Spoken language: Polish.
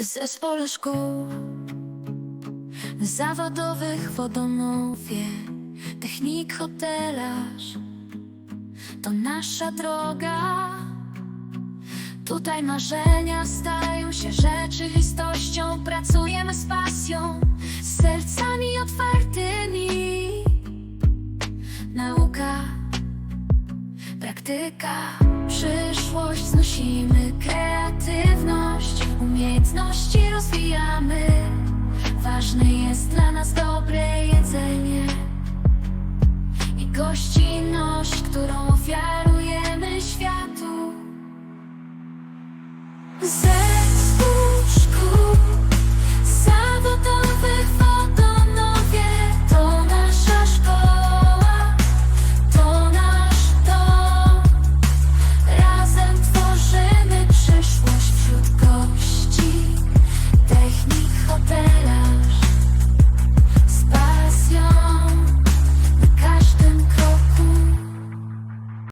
Zespole szkół zawodowych wodonowie, technik hotelarz to nasza droga. Tutaj marzenia stają się rzeczywistością, pracujemy z pasją, z sercami otwartymi. Nauka, praktyka, przyszłość znosimy, umiejętności rozwijamy. Ważne jest dla nas dobre jedzenie i gościnność, którą ofiarujemy światu.